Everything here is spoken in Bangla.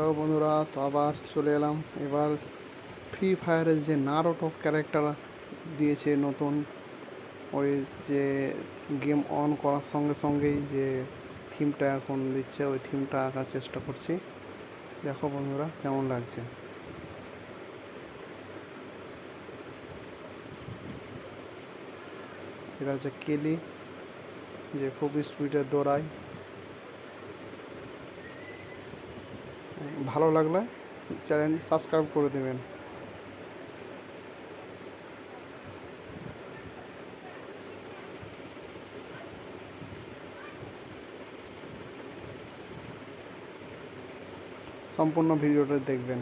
হ্যালো বন্ধুরা, তো আবার চলে এলাম। এবার ফ্রি ফায়ারের যে নারোটো ক্যারেক্টার দিয়েছে নতুন, ওই যে গেম অন করার সঙ্গে সঙ্গেই যে থিমটা এখন দিচ্ছে, ওই থিমটা আঁকার চেষ্টা করছি। দেখো বন্ধুরা, কেমন লাগছে? এটা হচ্ছে কেলি যে খুব স্পিডে দৌড়ায় ভালো লাগলে চ্যানেল সাবস্ক্রাইব করে দেবেন। সম্পূর্ণ ভিডিওটা দেখবেন।